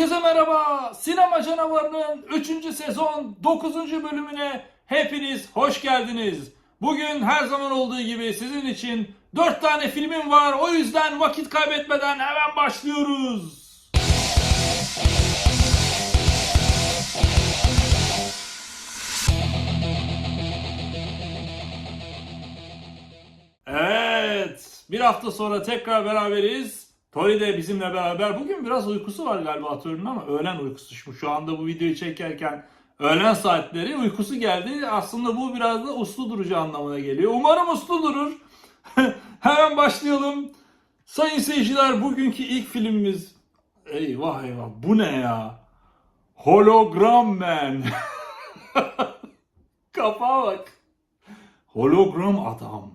Herkese merhaba. Sinema Canavarı'nın 3. sezon 9. bölümüne hepiniz hoş geldiniz. Bugün her zaman olduğu gibi sizin için 4 tane filmim var. O yüzden vakit kaybetmeden hemen başlıyoruz. Evet. Bir hafta sonra tekrar beraberiz. Tori de bizimle beraber. Bugün biraz uykusu var galiba atörünün ama öğlen uykusu. Şu, şu anda bu videoyu çekerken öğlen saatleri uykusu geldi. Aslında bu biraz da uslu durucu anlamına geliyor. Umarım uslu durur. Hemen başlayalım. Sayın seyirciler bugünkü ilk filmimiz. Eyvah eyvah bu ne ya? Hologram Man. Kapağa bak. Hologram adam.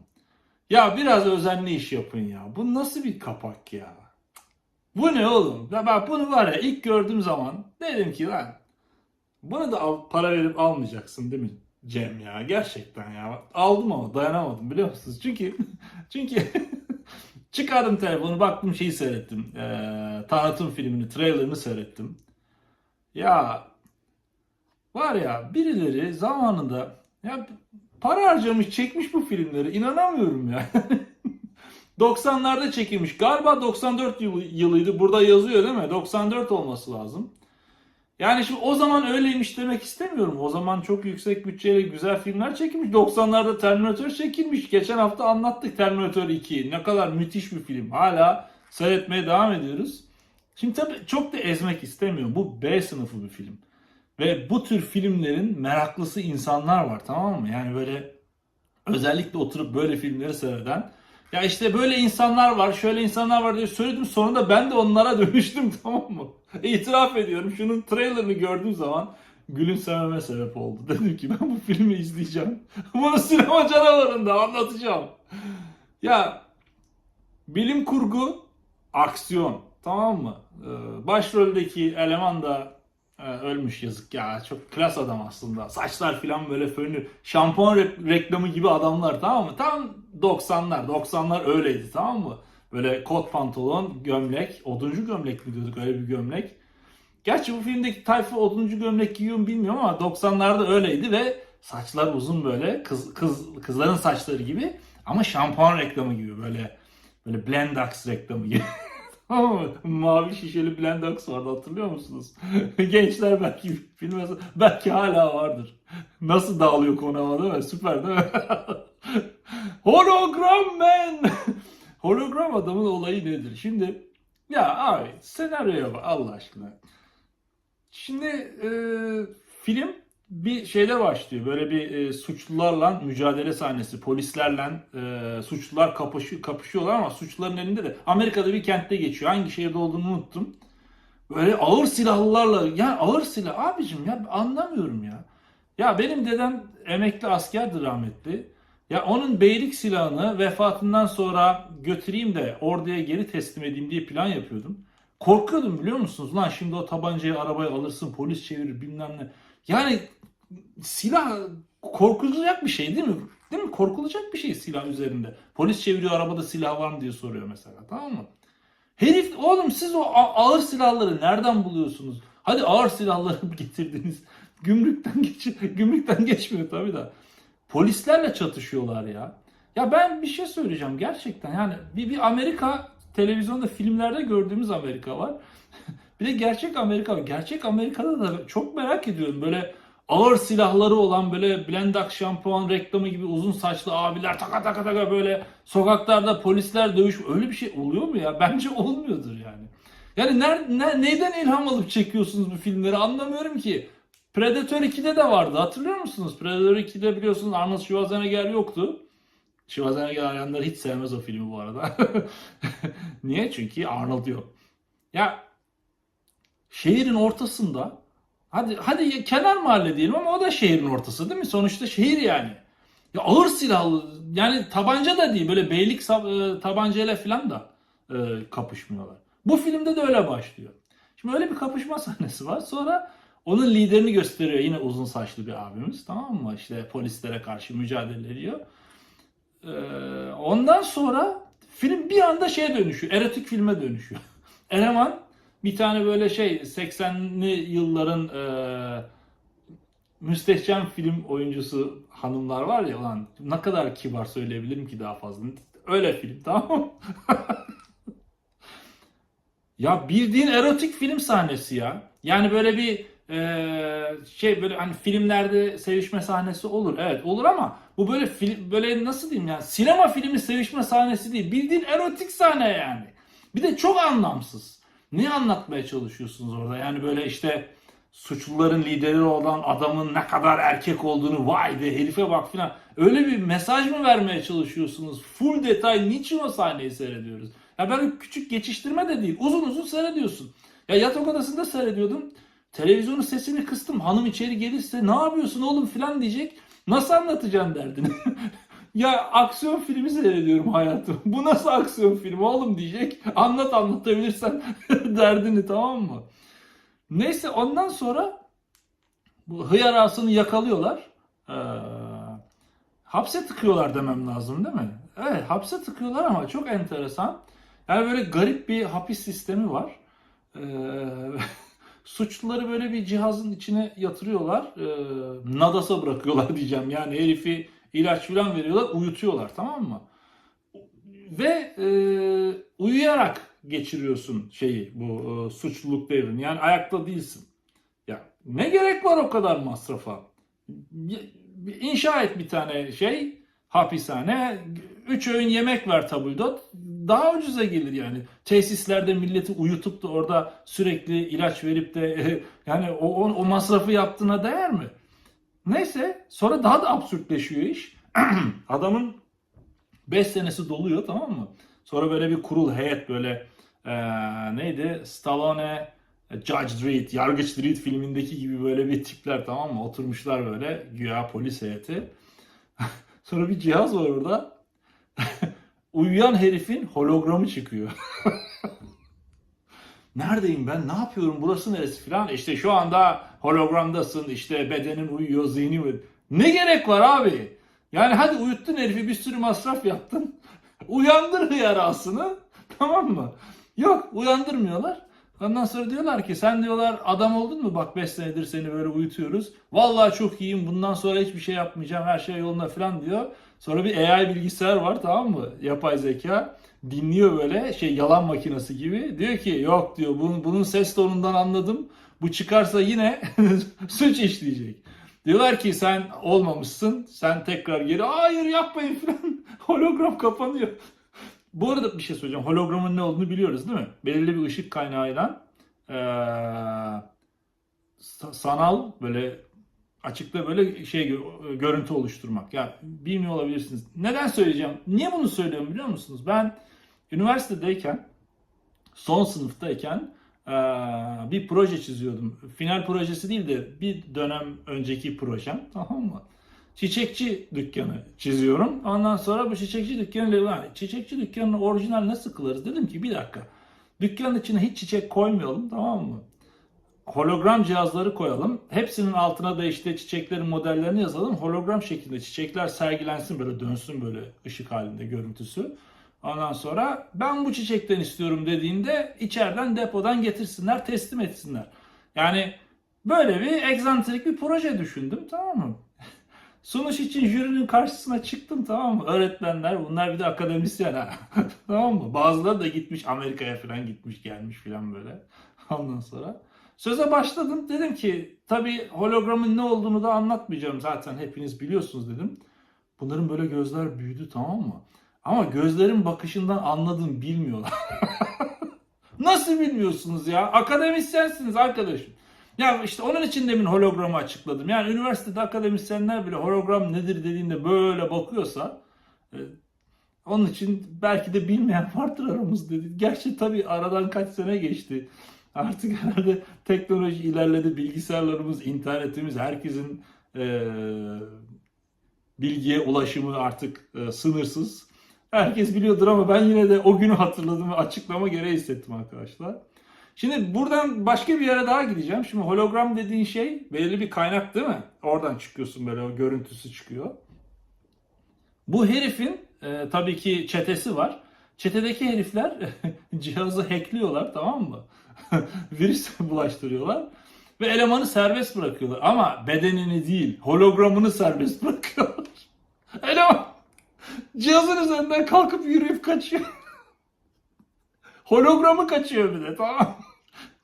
Ya biraz özenli iş yapın ya. Bu nasıl bir kapak ya? Bu ne oğlum? Ya ben bunu var ya ilk gördüğüm zaman dedim ki lan bunu da al- para verip almayacaksın değil mi Cem ya? Gerçekten ya. Aldım ama dayanamadım biliyor musunuz? Çünkü çünkü çıkardım telefonu baktım şeyi seyrettim. Ee, tanıtım filmini, trailerını seyrettim. Ya var ya birileri zamanında ya para harcamış çekmiş bu filmleri inanamıyorum ya. 90'larda çekilmiş. Galiba 94 yılı- yılıydı. Burada yazıyor değil mi? 94 olması lazım. Yani şimdi o zaman öyleymiş demek istemiyorum. O zaman çok yüksek bütçeyle güzel filmler çekilmiş. 90'larda Terminator çekilmiş. Geçen hafta anlattık Terminator 2. Ne kadar müthiş bir film. Hala seyretmeye devam ediyoruz. Şimdi tabii çok da ezmek istemiyorum. Bu B sınıfı bir film. Ve bu tür filmlerin meraklısı insanlar var tamam mı? Yani böyle özellikle oturup böyle filmleri seyreden ya işte böyle insanlar var, şöyle insanlar var diye söyledim. Sonunda ben de onlara dönüştüm tamam mı? İtiraf ediyorum. Şunun trailerını gördüğüm zaman gülümsememe sebep oldu. Dedim ki ben bu filmi izleyeceğim. Bunu sinema canavarında anlatacağım. Ya bilim kurgu, aksiyon tamam mı? Ee, başroldeki eleman da ölmüş yazık ya. Çok klas adam aslında. Saçlar falan böyle fönlü. Şampuan re- reklamı gibi adamlar tamam mı? Tam 90'lar. 90'lar öyleydi tamam mı? Böyle kot pantolon, gömlek. Oduncu gömlek mi diyorduk öyle bir gömlek. Gerçi bu filmdeki tayfa oduncu gömlek giyiyor mu bilmiyorum ama 90'larda öyleydi ve saçlar uzun böyle. Kız, kız, kızların saçları gibi. Ama şampuan reklamı gibi böyle. Böyle Blendax reklamı gibi. Mavi şişeli Blendax vardı hatırlıyor musunuz? Gençler belki bilmez, belki hala vardır. Nasıl dağılıyor konu ama değil mi? Süper değil mi? Hologram man! Hologram adamın olayı nedir? Şimdi ya abi senaryoya bak Allah aşkına. Şimdi e, film bir şeyle başlıyor. Böyle bir e, suçlularla mücadele sahnesi. Polislerle e, suçlular kapışı, kapışıyorlar ama suçluların elinde de Amerika'da bir kentte geçiyor. Hangi şehirde olduğunu unuttum. Böyle ağır silahlılarla ya ağır silah abicim ya anlamıyorum ya. Ya benim dedem emekli askerdi rahmetli. Ya onun beylik silahını vefatından sonra götüreyim de orduya geri teslim edeyim diye plan yapıyordum. Korkuyordum biliyor musunuz? Lan şimdi o tabancayı arabaya alırsın polis çevirir bilmem ne. Yani silah korkulacak bir şey değil mi? Değil mi? Korkulacak bir şey silah üzerinde. Polis çeviriyor arabada silah var mı diye soruyor mesela tamam mı? Herif oğlum siz o ağır silahları nereden buluyorsunuz? Hadi ağır silahları getirdiniz. Gümrükten geç gümrükten geçmiyor tabii da. Polislerle çatışıyorlar ya. Ya ben bir şey söyleyeceğim gerçekten yani bir, bir Amerika televizyonda filmlerde gördüğümüz Amerika var. bir de gerçek Amerika. Gerçek Amerika'da da çok merak ediyorum böyle ağır silahları olan böyle Blendax şampuan reklamı gibi uzun saçlı abiler taka taka taka böyle sokaklarda polisler dövüş öyle bir şey oluyor mu ya? Bence olmuyordur yani. Yani ner, ne, neyden ilham alıp çekiyorsunuz bu filmleri anlamıyorum ki. Predator 2'de de vardı hatırlıyor musunuz? Predator 2'de biliyorsunuz Arnold Schwarzenegger yoktu. Schwarzenegger arayanlar hiç sevmez o filmi bu arada. Niye? Çünkü Arnold yok. Ya şehrin ortasında hadi hadi kenar mahalle diyelim ama o da şehrin ortası değil mi? Sonuçta şehir yani. Ya ağır silahlı yani tabanca da değil böyle beylik e, tabancayla falan da e, kapışmıyorlar. Bu filmde de öyle başlıyor. Şimdi öyle bir kapışma sahnesi var. Sonra onun liderini gösteriyor yine uzun saçlı bir abimiz tamam mı? İşte polislere karşı mücadele ediyor. Ee, ondan sonra film bir anda şeye dönüşüyor. Erotik filme dönüşüyor. Eleman Bir tane böyle şey 80'li yılların e, müstehcen film oyuncusu hanımlar var ya lan ne kadar kibar söyleyebilirim ki daha fazla. Öyle film tamam mı? ya bildiğin erotik film sahnesi ya. Yani böyle bir e, şey böyle hani filmlerde sevişme sahnesi olur. Evet olur ama bu böyle film böyle nasıl diyeyim yani sinema filmi sevişme sahnesi değil. Bildiğin erotik sahne yani. Bir de çok anlamsız. Ne anlatmaya çalışıyorsunuz orada? Yani böyle işte suçluların lideri olan adamın ne kadar erkek olduğunu vay be herife bak filan. Öyle bir mesaj mı vermeye çalışıyorsunuz? Full detay niçin o sahneyi seyrediyoruz? Ya ben küçük geçiştirme de değil. Uzun uzun seyrediyorsun. Ya yatak odasında seyrediyordum. Televizyonun sesini kıstım. Hanım içeri gelirse ne yapıyorsun oğlum filan diyecek. Nasıl anlatacaksın derdini? ya aksiyon filmi seyrediyorum hayatım. Bu nasıl aksiyon filmi oğlum diyecek. Anlat anlatabilirsen derdini tamam mı? Neyse ondan sonra bu hıyar ağasını yakalıyorlar. Ee, hapse tıkıyorlar demem lazım değil mi? Evet hapse tıkıyorlar ama çok enteresan. Yani böyle garip bir hapis sistemi var. Ee, suçluları böyle bir cihazın içine yatırıyorlar. Ee, nadasa bırakıyorlar diyeceğim. Yani herifi ilaç falan veriyorlar, uyutuyorlar tamam mı? Ve e, uyuyarak geçiriyorsun şeyi bu e, suçluluk devrini. Yani ayakta değilsin. Ya ne gerek var o kadar masrafa? İnşa et bir tane şey hapishane. Üç öğün yemek ver tabldot. Daha ucuza gelir yani. Tesislerde milleti uyutup da orada sürekli ilaç verip de yani o, o, o masrafı yaptığına değer mi? Neyse sonra daha da absürtleşiyor iş. Adamın 5 senesi doluyor tamam mı? Sonra böyle bir kurul heyet böyle ee, neydi? Stallone, Judge Dredd, Yargıç Dredd filmindeki gibi böyle bir tipler tamam mı? Oturmuşlar böyle güya polis heyeti. Sonra bir cihaz var orada. Uyuyan herifin hologramı çıkıyor. Neredeyim ben? Ne yapıyorum? Burası neresi filan? İşte şu anda hologramdasın. İşte bedenin uyuyor, zihni uyuyor. Ne gerek var abi? Yani hadi uyuttun herifi bir sürü masraf yaptın. Uyandır hıyarasını. Tamam mı? Yok uyandırmıyorlar. Ondan sonra diyorlar ki sen diyorlar adam oldun mu bak 5 senedir seni böyle uyutuyoruz. Vallahi çok iyiyim bundan sonra hiçbir şey yapmayacağım her şey yolunda falan diyor. Sonra bir AI bilgisayar var tamam mı? Yapay zeka. Dinliyor böyle şey yalan makinesi gibi. Diyor ki yok diyor bunun, bunun ses tonundan anladım. Bu çıkarsa yine suç işleyecek. Diyorlar ki sen olmamışsın. Sen tekrar geri hayır yapmayın falan. Hologram kapanıyor. Bu arada bir şey söyleyeceğim. Hologramın ne olduğunu biliyoruz değil mi? Belirli bir ışık kaynağıyla ee, sanal böyle açıkta böyle şey görüntü oluşturmak. Ya bilmiyor olabilirsiniz. Neden söyleyeceğim? Niye bunu söylüyorum biliyor musunuz? Ben üniversitedeyken son sınıftayken bir proje çiziyordum. Final projesi değil de bir dönem önceki projem. Tamam mı? çiçekçi dükkanı çiziyorum. Ondan sonra bu çiçekçi dükkanı çiçekçi dükkanını orijinal nasıl kılarız? Dedim ki bir dakika. Dükkanın içine hiç çiçek koymayalım tamam mı? Hologram cihazları koyalım. Hepsinin altına da işte çiçeklerin modellerini yazalım. Hologram şeklinde çiçekler sergilensin böyle dönsün böyle ışık halinde görüntüsü. Ondan sonra ben bu çiçekten istiyorum dediğinde içeriden depodan getirsinler teslim etsinler. Yani böyle bir egzantrik bir proje düşündüm tamam mı? Sunuş için jürinin karşısına çıktım tamam mı? Öğretmenler bunlar bir de akademisyen ha. tamam mı? Bazıları da gitmiş Amerika'ya falan gitmiş gelmiş falan böyle. Ondan sonra söze başladım. Dedim ki tabii hologramın ne olduğunu da anlatmayacağım zaten hepiniz biliyorsunuz dedim. Bunların böyle gözler büyüdü tamam mı? Ama gözlerin bakışından anladım bilmiyorlar. Nasıl bilmiyorsunuz ya? Akademisyensiniz arkadaşım. Ya işte onun için demin hologramı açıkladım. Yani üniversitede akademisyenler bile hologram nedir dediğinde böyle bakıyorsa e, onun için belki de bilmeyen vardır aramızda. Gerçi tabii aradan kaç sene geçti. Artık herhalde teknoloji ilerledi. Bilgisayarlarımız, internetimiz, herkesin e, bilgiye ulaşımı artık e, sınırsız. Herkes biliyordur ama ben yine de o günü hatırladım ve açıklama gereği hissettim arkadaşlar. Şimdi buradan başka bir yere daha gideceğim. Şimdi hologram dediğin şey belirli bir kaynak değil mi? Oradan çıkıyorsun böyle o görüntüsü çıkıyor. Bu herifin e, tabii ki çetesi var. Çetedeki herifler cihazı hackliyorlar tamam mı? virüs bulaştırıyorlar. Ve elemanı serbest bırakıyorlar. Ama bedenini değil, hologramını serbest bırakıyorlar. Eleman cihazın üzerinden kalkıp yürüyüp kaçıyor. Hologramı kaçıyor bir de tamam?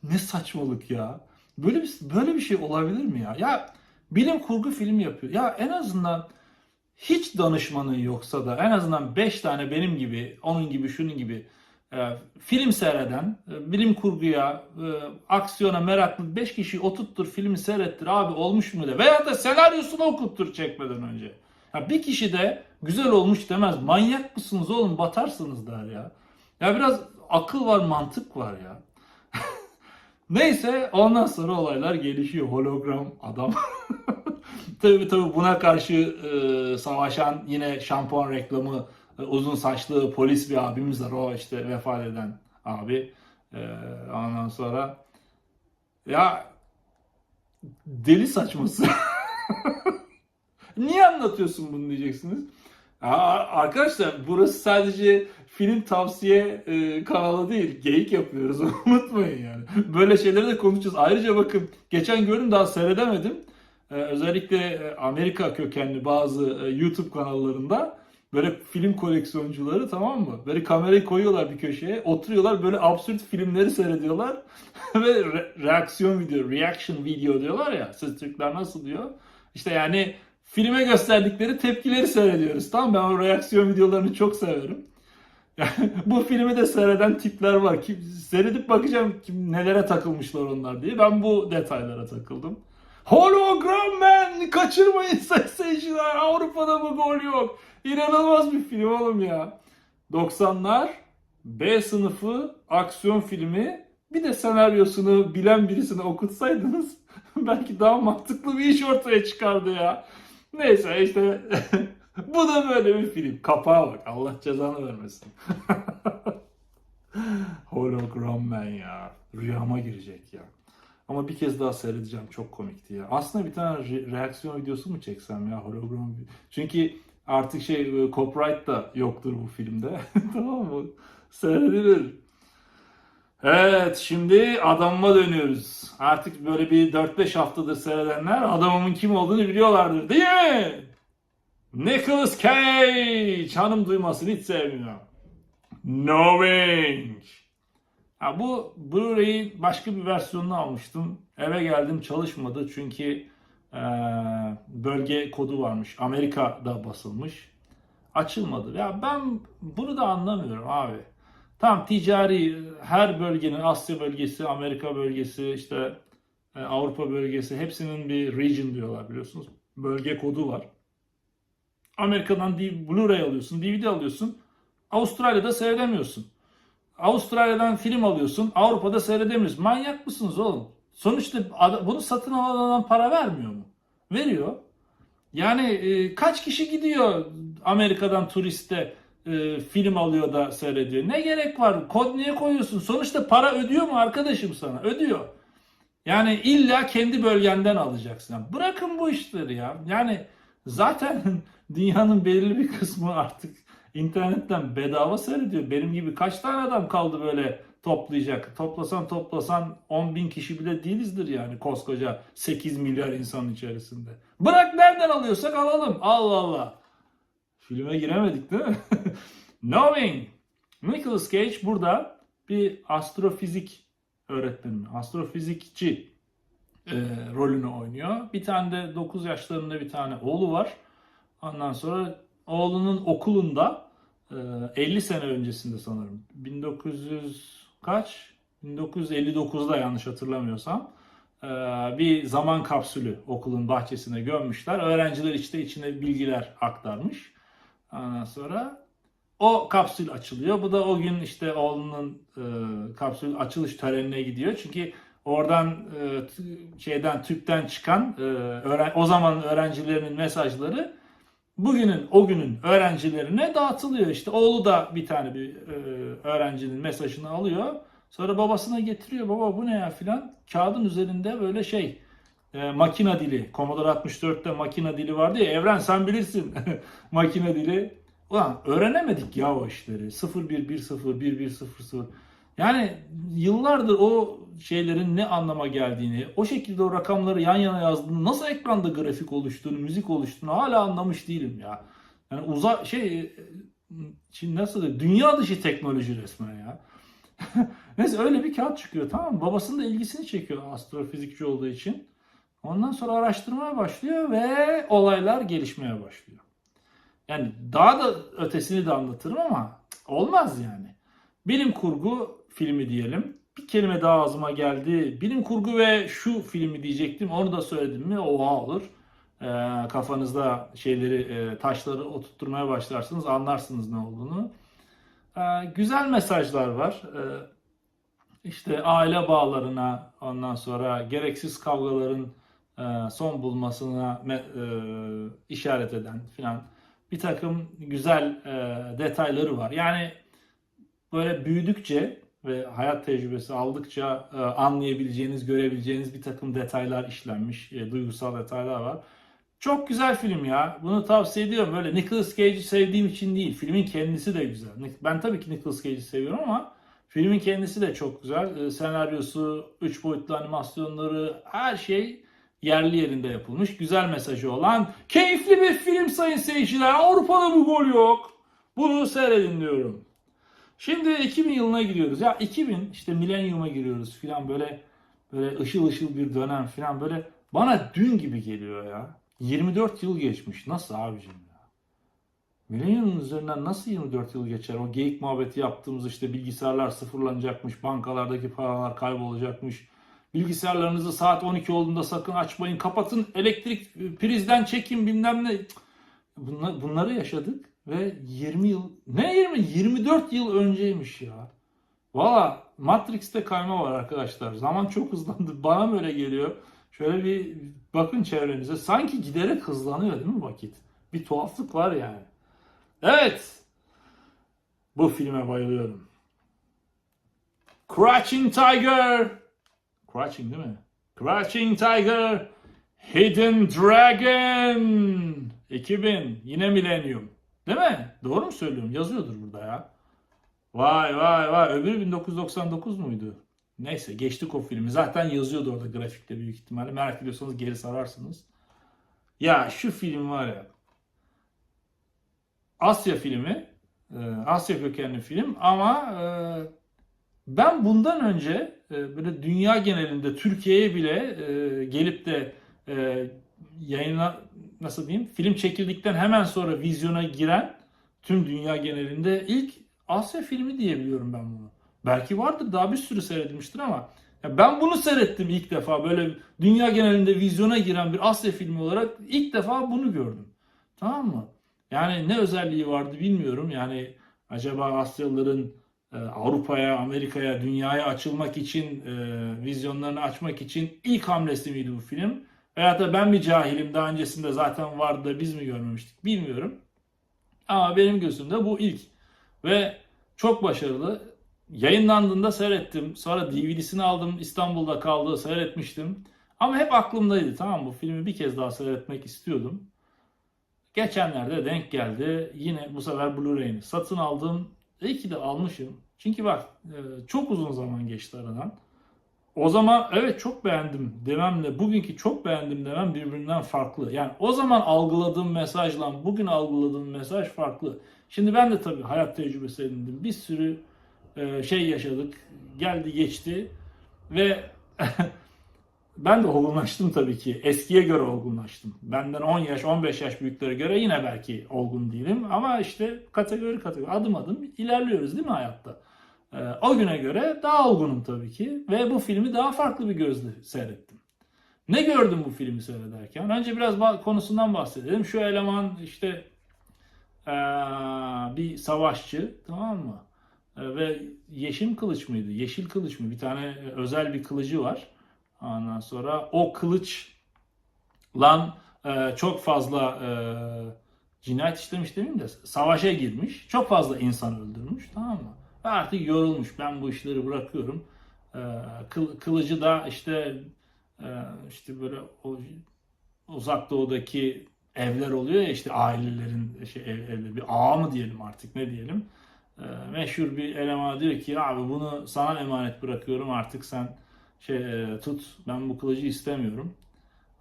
Ne saçmalık ya. Böyle bir böyle bir şey olabilir mi ya? Ya bilim kurgu filmi yapıyor. Ya en azından hiç danışmanın yoksa da en azından 5 tane benim gibi, onun gibi, şunun gibi e, film seyreden, e, bilim kurguya, e, aksiyona meraklı 5 kişiyi oturttur, filmi seyrettir abi olmuş mu de. Veya da senaryosunu okuttur çekmeden önce. Ya bir kişi de güzel olmuş demez. Manyak mısınız oğlum batarsınız der ya. Ya biraz akıl var, mantık var ya. Neyse ondan sonra olaylar gelişiyor. Hologram adam. tabii tabii buna karşı e, savaşan yine şampuan reklamı e, uzun saçlı polis bir abimiz var. O işte vefat eden abi. E, ondan sonra ya deli saçması. Niye anlatıyorsun bunu diyeceksiniz. Aa, arkadaşlar burası sadece film tavsiye e, kanalı değil. Geyik yapıyoruz. Unutmayın yani. Böyle şeyleri de konuşacağız. Ayrıca bakın geçen gördüm daha seyredemedim. Ee, özellikle e, Amerika kökenli bazı e, YouTube kanallarında böyle film koleksiyoncuları tamam mı? Böyle kamerayı koyuyorlar bir köşeye, oturuyorlar böyle absürt filmleri seyrediyorlar ve re- reaksiyon video, reaction video diyorlar ya. Siz Türkler nasıl diyor? İşte yani filme gösterdikleri tepkileri seyrediyoruz. Tamam ben o reaksiyon videolarını çok severim. Yani bu filmi de seyreden tipler var. Kim, seyredip bakacağım kim nelere takılmışlar onlar diye. Ben bu detaylara takıldım. Hologram Man! Kaçırmayın seyirciler. Avrupa'da bu gol yok. İnanılmaz bir film oğlum ya. 90'lar B sınıfı aksiyon filmi bir de senaryosunu bilen birisine okutsaydınız belki daha mantıklı bir iş ortaya çıkardı ya. Neyse işte bu da böyle bir film. Kapağa bak. Allah cezanı vermesin. Hologram Man ya. Rüyama girecek ya. Ama bir kez daha seyredeceğim. Çok komikti ya. Aslında bir tane re- reaksiyon videosu mu çeksem ya hologram? Çünkü artık şey e, copyright da yoktur bu filmde. tamam mı? Seyredilir. Evet şimdi adamıma dönüyoruz. Artık böyle bir 4-5 haftadır seyredenler adamımın kim olduğunu biliyorlardır değil mi? Nicholas Cage. Hanım duymasını hiç sevmiyor. Knowing. Ha, bu Blu-ray'i başka bir versiyonunu almıştım. Eve geldim çalışmadı çünkü eee, bölge kodu varmış. Amerika'da basılmış. Açılmadı. Ya ben bunu da anlamıyorum abi. Tam ticari her bölgenin Asya bölgesi, Amerika bölgesi, işte e, Avrupa bölgesi hepsinin bir region diyorlar biliyorsunuz. Bölge kodu var. Amerika'dan Blu-ray alıyorsun, DVD alıyorsun. Avustralya'da seyredemiyorsun. Avustralya'dan film alıyorsun, Avrupa'da seyredemiyorsun. Manyak mısınız oğlum? Sonuçta bunu satın alan adam para vermiyor mu? Veriyor. Yani e, kaç kişi gidiyor Amerika'dan turiste e, film alıyor da seyrediyor? Ne gerek var? Kod niye koyuyorsun? Sonuçta para ödüyor mu arkadaşım sana? Ödüyor. Yani illa kendi bölgenden alacaksın. Bırakın bu işleri ya. Yani zaten dünyanın belirli bir kısmı artık internetten bedava seyrediyor. Benim gibi kaç tane adam kaldı böyle toplayacak? Toplasan toplasan 10 bin kişi bile değilizdir yani koskoca 8 milyar insanın içerisinde. Bırak nereden alıyorsak alalım. Allah Allah. Filme giremedik değil mi? Knowing. Nicolas Cage burada bir astrofizik öğretmeni, astrofizikçi e, rolünü oynuyor. Bir tane de 9 yaşlarında bir tane oğlu var. Ondan sonra oğlunun okulunda e, 50 sene öncesinde sanırım 1900 kaç 1959'da yanlış hatırlamıyorsam e, bir zaman kapsülü okulun bahçesine gömmüşler. Öğrenciler işte içine bilgiler aktarmış. Ondan sonra o kapsül açılıyor. Bu da o gün işte oğlunun e, kapsül açılış törenine gidiyor. Çünkü oradan e, şeyden tüpten çıkan e, öğren- o zaman öğrencilerinin mesajları bugünün o günün öğrencilerine dağıtılıyor. İşte oğlu da bir tane bir e, öğrencinin mesajını alıyor. Sonra babasına getiriyor. Baba bu ne ya filan. Kağıdın üzerinde böyle şey e, makina dili. Commodore 64'te makina dili vardı ya. Evren sen bilirsin. makina dili. Ulan öğrenemedik ya o işleri. 0110 1100. Yani yıllardır o şeylerin ne anlama geldiğini, o şekilde o rakamları yan yana yazdığını, nasıl ekranda grafik oluştuğunu, müzik oluştuğunu hala anlamış değilim ya. Yani uza şey şimdi nasıl diyeyim, dünya dışı teknoloji resmen ya. Neyse öyle bir kağıt çıkıyor tamam mı? Babasının da ilgisini çekiyor astrofizikçi olduğu için. Ondan sonra araştırmaya başlıyor ve olaylar gelişmeye başlıyor. Yani daha da ötesini de anlatırım ama olmaz yani. Bilim kurgu filmi diyelim. Bir kelime daha ağzıma geldi. Bilim kurgu ve şu filmi diyecektim. Onu da söyledim mi oha olur. Ee, kafanızda şeyleri, e, taşları oturtmaya başlarsınız. Anlarsınız ne olduğunu. Ee, güzel mesajlar var. Ee, işte aile bağlarına ondan sonra gereksiz kavgaların e, son bulmasına e, işaret eden filan bir takım güzel e, detayları var. Yani böyle büyüdükçe ve hayat tecrübesi aldıkça e, anlayabileceğiniz, görebileceğiniz bir takım detaylar işlenmiş, e, duygusal detaylar var. Çok güzel film ya. Bunu tavsiye ediyorum. Böyle Nicolas Cage'i sevdiğim için değil. Filmin kendisi de güzel. Ben tabii ki Nicolas Cage'i seviyorum ama filmin kendisi de çok güzel. E, senaryosu, üç boyutlu animasyonları, her şey yerli yerinde yapılmış. Güzel mesajı olan keyifli bir film sayın seyirciler. Avrupa'da bu gol yok. Bunu seyredin diyorum. Şimdi 2000 yılına giriyoruz. Ya 2000 işte milenyuma giriyoruz filan böyle böyle ışıl ışıl bir dönem filan böyle bana dün gibi geliyor ya. 24 yıl geçmiş. Nasıl abicim ya? Milenyumun üzerinden nasıl 24 yıl geçer? O geyik muhabbeti yaptığımız işte bilgisayarlar sıfırlanacakmış, bankalardaki paralar kaybolacakmış. Bilgisayarlarınızı saat 12 olduğunda sakın açmayın, kapatın, elektrik prizden çekin bilmem ne. Bunlar, bunları yaşadık ve 20 yıl, ne 20? 24 yıl önceymiş ya. Valla Matrix'te kayma var arkadaşlar. Zaman çok hızlandı. Bana mı öyle geliyor? Şöyle bir bakın çevrenize. Sanki giderek hızlanıyor değil mi vakit? Bir tuhaflık var yani. Evet. Bu filme bayılıyorum. Crouching Tiger. Crouching değil mi? Crouching Tiger. Hidden Dragon. 2000. Yine Millennium. Değil mi? Doğru mu söylüyorum? Yazıyordur burada ya. Vay vay vay. Öbürü 1999 muydu? Neyse geçtik o filmi. Zaten yazıyordu orada grafikte büyük ihtimalle. Merak ediyorsanız geri sararsınız. Ya şu film var ya. Asya filmi. e, Asya kökenli film ama e, ben bundan önce böyle dünya genelinde Türkiye'ye bile e, gelip de e, yayına nasıl diyeyim film çekildikten hemen sonra vizyona giren tüm dünya genelinde ilk Asya filmi diyebiliyorum ben bunu. Belki vardır daha bir sürü seyredilmiştir ama ya ben bunu seyrettim ilk defa böyle dünya genelinde vizyona giren bir Asya filmi olarak ilk defa bunu gördüm. Tamam mı? Yani ne özelliği vardı bilmiyorum. Yani acaba Asyalıların Avrupa'ya, Amerika'ya, dünyaya açılmak için, e, vizyonlarını açmak için ilk hamlesi miydi bu film? Veyahut da ben bir cahilim daha öncesinde zaten vardı da biz mi görmemiştik bilmiyorum. Ama benim gözümde bu ilk. Ve çok başarılı. Yayınlandığında seyrettim. Sonra DVD'sini aldım. İstanbul'da kaldı. Seyretmiştim. Ama hep aklımdaydı. Tamam bu filmi bir kez daha seyretmek istiyordum. Geçenlerde denk geldi. Yine bu sefer Blu-ray'ini satın aldım. İyi ki de almışım. Çünkü bak e, çok uzun zaman geçti aradan. O zaman evet çok beğendim dememle bugünkü çok beğendim demem birbirinden farklı. Yani o zaman algıladığım mesajla bugün algıladığım mesaj farklı. Şimdi ben de tabii hayat tecrübesi edindim. Bir sürü e, şey yaşadık. Geldi geçti ve ben de olgunlaştım tabii ki. Eskiye göre olgunlaştım. Benden 10 yaş, 15 yaş büyüklere göre yine belki olgun değilim. Ama işte kategori kategori adım adım ilerliyoruz değil mi hayatta? Ee, o güne göre daha olgunum tabii ki. Ve bu filmi daha farklı bir gözle seyrettim. Ne gördüm bu filmi seyrederken? Önce biraz konusundan bahsedelim. Şu eleman işte ee, bir savaşçı tamam mı? Ee, ve yeşil kılıç mıydı? Yeşil kılıç mı? Bir tane özel bir kılıcı var. Ondan sonra o kılıç lan e, çok fazla e, cinayet işlemiş demeyeyim de savaşa girmiş. Çok fazla insan öldürmüş tamam mı? Ve artık yorulmuş. Ben bu işleri bırakıyorum. E, kıl- kılıcı da işte e, işte böyle o uzak doğudaki evler oluyor ya işte ailelerin şey, ev, evleri, bir ağa mı diyelim artık ne diyelim. e, meşhur bir eleman diyor ki abi bunu sana emanet bırakıyorum artık sen şey e, tut ben bu kılıcı istemiyorum.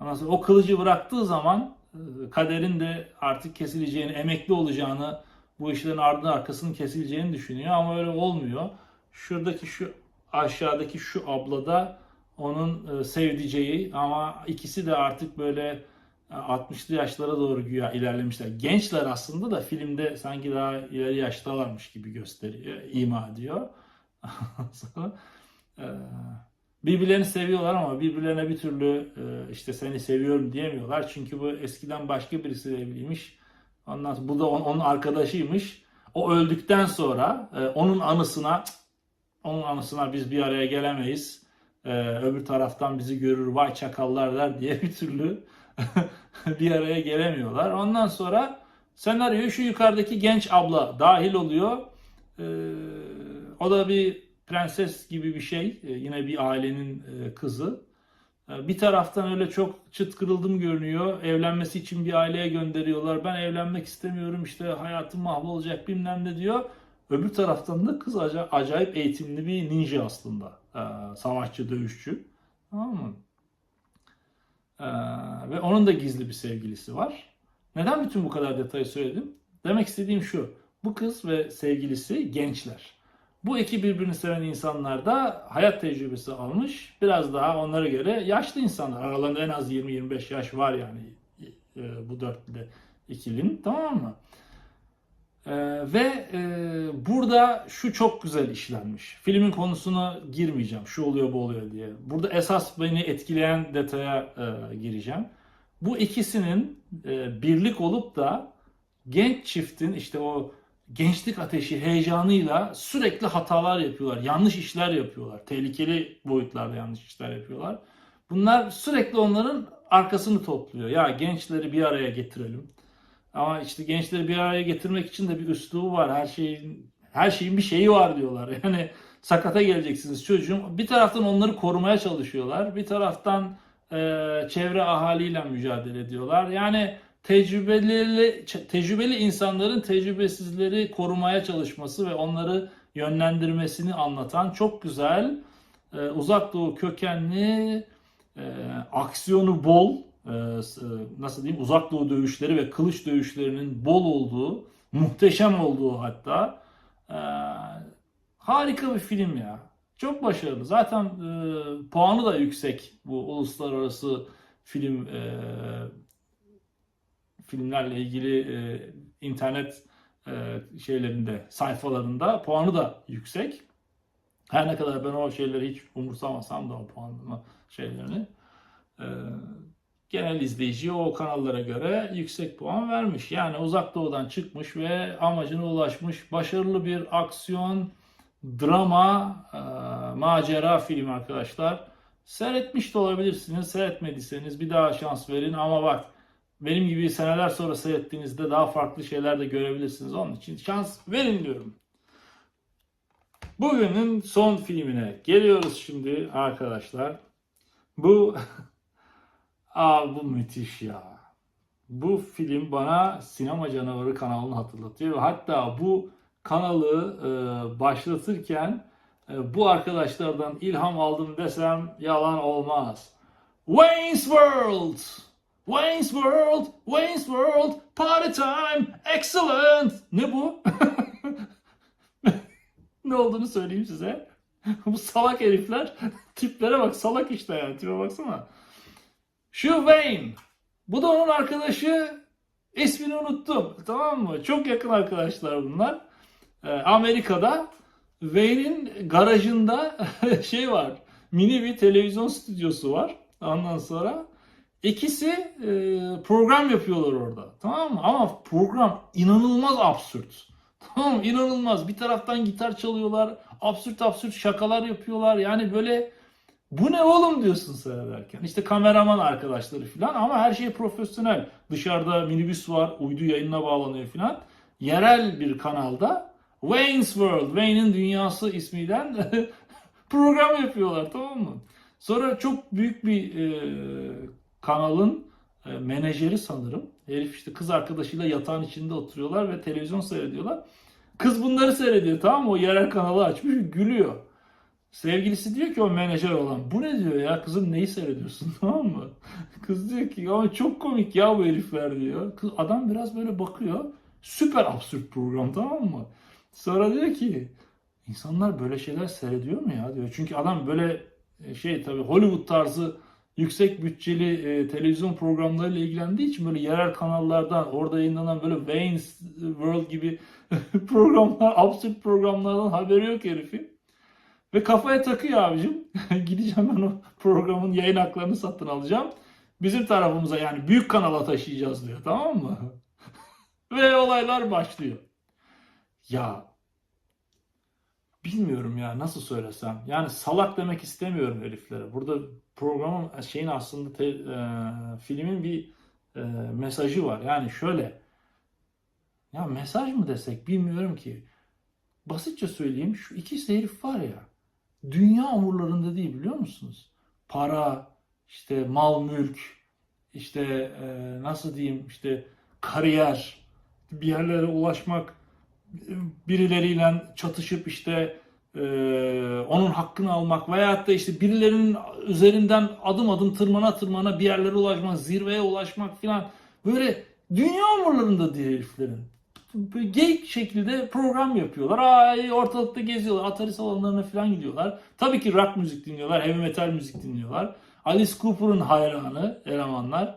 Ondan o kılıcı bıraktığı zaman e, kaderin de artık kesileceğini, emekli olacağını, bu işlerin ardının arkasının kesileceğini düşünüyor ama öyle olmuyor. Şuradaki şu aşağıdaki şu ablada onun e, sevdiceği ama ikisi de artık böyle e, 60'lı yaşlara doğru güya ilerlemişler. Gençler aslında da filmde sanki daha ileri yaştalarmış gibi gösteriyor, ima ediyor. birbirlerini seviyorlar ama birbirlerine bir türlü e, işte seni seviyorum diyemiyorlar. Çünkü bu eskiden başka birisiyle evliymiş. Ondan bu da on- onun arkadaşıymış. O öldükten sonra e, onun anısına "Cık, onun anısına biz bir araya gelemeyiz. E, öbür taraftan bizi görür vay çakallar der diye bir türlü bir araya gelemiyorlar. Ondan sonra senaryoya şu yukarıdaki genç abla dahil oluyor. O da bir prenses gibi bir şey. E, yine bir ailenin e, kızı. E, Bir taraftan öyle çok çıt kırıldım görünüyor. Evlenmesi için bir aileye gönderiyorlar. Ben evlenmek istemiyorum işte hayatım mahvolacak bilmem ne diyor. Öbür taraftan da kız aca- acayip eğitimli bir ninja aslında. Savaşçı, dövüşçü. Tamam mı? Ve onun da gizli bir sevgilisi var. Neden bütün bu kadar detayı söyledim? Demek istediğim şu. Bu kız ve sevgilisi gençler. Bu iki birbirini seven insanlar da hayat tecrübesi almış. Biraz daha onlara göre yaşlı insanlar. Aralarında en az 20-25 yaş var yani e, bu dörtlüde ikilinin. Tamam mı? E, ve e, burada şu çok güzel işlenmiş. Filmin konusuna girmeyeceğim. Şu oluyor bu oluyor diye. Burada esas beni etkileyen detaya gireceğim. Bu ikisinin birlik olup da genç çiftin işte o gençlik ateşi heyecanıyla sürekli hatalar yapıyorlar. Yanlış işler yapıyorlar. Tehlikeli boyutlarda yanlış işler yapıyorlar. Bunlar sürekli onların arkasını topluyor. Ya gençleri bir araya getirelim. Ama işte gençleri bir araya getirmek için de bir üslubu var. Her şeyin her şeyin bir şeyi var diyorlar. Yani sakata geleceksiniz çocuğum. Bir taraftan onları korumaya çalışıyorlar. Bir taraftan e, çevre ahaliyle mücadele ediyorlar. Yani tecrübeli tecrübeli insanların tecrübesizleri korumaya çalışması ve onları yönlendirmesini anlatan çok güzel e, uzak doğu kökenli e, aksiyonu bol e, e, nasıl diyeyim uzak doğu dövüşleri ve kılıç dövüşlerinin bol olduğu muhteşem olduğu hatta e, harika bir film ya. Çok başarılı. Zaten e, puanı da yüksek bu uluslararası film e, filmlerle ilgili e, internet e, şeylerinde sayfalarında puanı da yüksek. Her ne kadar ben o şeyleri hiç umursamasam da o puanlama şeylerini e, genel izleyiciye o kanallara göre yüksek puan vermiş. Yani uzak doğudan çıkmış ve amacına ulaşmış başarılı bir aksiyon, drama, e, macera filmi arkadaşlar. Seyretmiş de olabilirsiniz. Seyretmediyseniz bir daha şans verin ama bak benim gibi seneler sonra seyrettiğinizde daha farklı şeyler de görebilirsiniz. Onun için şans verin diyorum. Bugünün son filmine geliyoruz şimdi arkadaşlar. Bu Aa bu müthiş ya. Bu film bana Sinema Canavarı kanalını hatırlatıyor. Hatta bu kanalı e, başlatırken e, bu arkadaşlardan ilham aldım desem yalan olmaz. Wayne's World! Wayne's World! Wayne's World! Party time! Excellent! Ne bu? ne olduğunu söyleyeyim size. bu salak herifler. Tiplere bak salak işte yani. Tipe baksana. Şu Wayne. Bu da onun arkadaşı. İsmini unuttum. Tamam mı? Çok yakın arkadaşlar bunlar. Ee, Amerika'da Wayne'in garajında şey var. Mini bir televizyon stüdyosu var. Ondan sonra ikisi e, program yapıyorlar orada. Tamam mı? Ama program inanılmaz absürt. Tamam mı? İnanılmaz. Bir taraftan gitar çalıyorlar. Absürt absürt şakalar yapıyorlar. Yani böyle bu ne oğlum diyorsun seyrederken. İşte kameraman arkadaşları falan ama her şey profesyonel. Dışarıda minibüs var, uydu yayınına bağlanıyor falan. Yerel bir kanalda Wayne's World, Wayne'in Dünyası ismiyle program yapıyorlar tamam mı? Sonra çok büyük bir e, kanalın e, menajeri sanırım. Herif işte kız arkadaşıyla yatağın içinde oturuyorlar ve televizyon seyrediyorlar. Kız bunları seyrediyor tamam mı? O yerel kanalı açmış gülüyor. Sevgilisi diyor ki o menajer olan bu ne diyor ya kızım neyi seyrediyorsun tamam mı? Kız diyor ki ama çok komik ya bu herifler diyor. Kız, adam biraz böyle bakıyor. Süper absürt program tamam mı? Sonra diyor ki insanlar böyle şeyler seyrediyor mu ya diyor. Çünkü adam böyle e, şey tabii Hollywood tarzı yüksek bütçeli e, televizyon programlarıyla ilgilendiği için böyle yerel kanallardan orada yayınlanan böyle Wayne's World gibi programlar, absürt programlardan haberi yok herifin. Ve kafaya takıyor abicim. Gideceğim ben o programın yayın haklarını satın alacağım. Bizim tarafımıza yani büyük kanala taşıyacağız diyor tamam mı? Ve olaylar başlıyor. Ya bilmiyorum ya nasıl söylesem. Yani salak demek istemiyorum heriflere. Burada programın şeyin aslında te- e, filmin bir e, mesajı var. Yani şöyle ya mesaj mı desek bilmiyorum ki. Basitçe söyleyeyim şu iki herif var ya dünya umurlarında değil biliyor musunuz? Para, işte mal mülk, işte e, nasıl diyeyim işte kariyer, bir yerlere ulaşmak, birileriyle çatışıp işte e, onun hakkını almak veyahut da işte birilerinin üzerinden adım adım tırmana tırmana bir yerlere ulaşmak, zirveye ulaşmak filan böyle dünya umurlarında değil heriflerin. Geyik şekilde program yapıyorlar. Ay ortalıkta geziyorlar. Atari salonlarına falan gidiyorlar. Tabii ki rock müzik dinliyorlar. Heavy metal müzik dinliyorlar. Alice Cooper'ın hayranı elemanlar.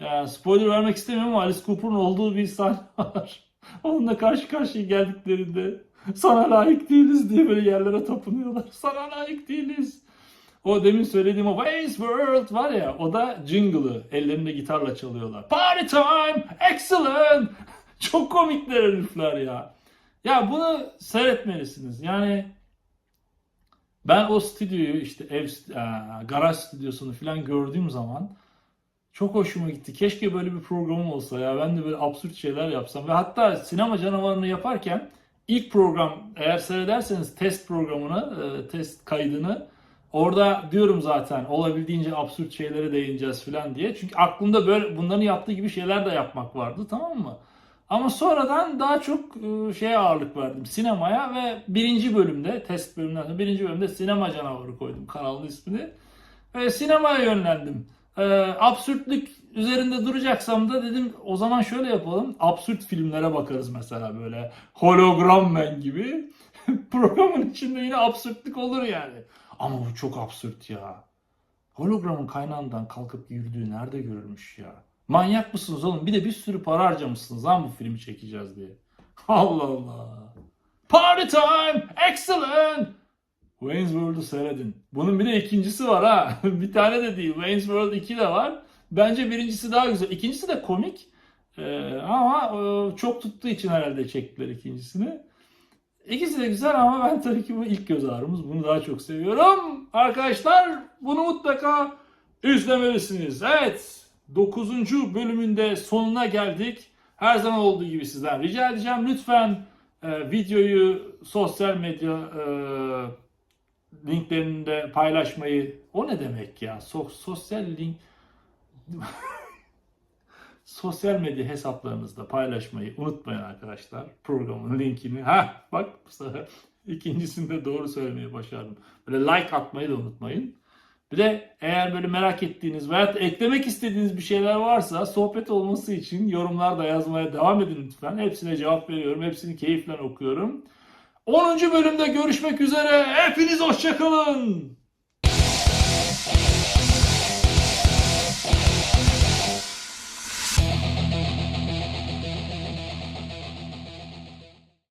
Yani spoiler vermek istemiyorum ama Alice Cooper'ın olduğu bir sahne var. Onunla karşı karşıya geldiklerinde sana layık değiliz diye böyle yerlere tapınıyorlar. Sana layık değiliz. O demin söylediğim o Wayne's World var ya o da jingle'ı ellerinde gitarla çalıyorlar. Party time! Excellent! Çok komikler herifler ya. Ya bunu seyretmelisiniz. Yani ben o stüdyoyu işte ev, e, garaj stüdyosunu falan gördüğüm zaman çok hoşuma gitti. Keşke böyle bir programım olsa ya. Ben de böyle absürt şeyler yapsam. Ve hatta sinema canavarını yaparken ilk program eğer seyrederseniz test programını, e, test kaydını orada diyorum zaten olabildiğince absürt şeylere değineceğiz falan diye. Çünkü aklımda böyle bunların yaptığı gibi şeyler de yapmak vardı tamam mı? Ama sonradan daha çok e, şeye ağırlık verdim. Sinemaya ve birinci bölümde, test bölümünden sonra birinci bölümde sinema canavarı koydum kanalın ismini. Ve sinemaya yönlendim. E, absürtlük üzerinde duracaksam da dedim o zaman şöyle yapalım. Absürt filmlere bakarız mesela böyle hologram men gibi. Programın içinde yine absürtlük olur yani. Ama bu çok absürt ya. Hologramın kaynağından kalkıp yürüdüğü nerede görülmüş ya? Manyak mısınız oğlum? Bir de bir sürü para harcamışsınız lan bu filmi çekeceğiz diye. Allah Allah. Party time! Excellent! Wayne's World'u seyredin. Bunun bir de ikincisi var ha. bir tane de değil. Wayne's World 2 de var. Bence birincisi daha güzel. İkincisi de komik. Ee, ama e, çok tuttuğu için herhalde çektiler ikincisini. İkisi de güzel ama ben tabii ki bu ilk göz ağrımız. Bunu daha çok seviyorum. Arkadaşlar bunu mutlaka izlemelisiniz. Evet. 9. bölümünde sonuna geldik. Her zaman olduğu gibi sizden rica edeceğim. Lütfen e, videoyu sosyal medya e, linklerinde paylaşmayı. O ne demek ya? So- sosyal link sosyal medya hesaplarınızda paylaşmayı unutmayın arkadaşlar. Programın linkini. Ha bak bu sefer ikincisinde doğru söylemeyi başardım. Böyle like atmayı da unutmayın. Bir de eğer böyle merak ettiğiniz veya eklemek istediğiniz bir şeyler varsa sohbet olması için yorumlarda yazmaya devam edin lütfen. Hepsine cevap veriyorum. Hepsini keyifle okuyorum. 10. bölümde görüşmek üzere. Hepiniz hoşçakalın.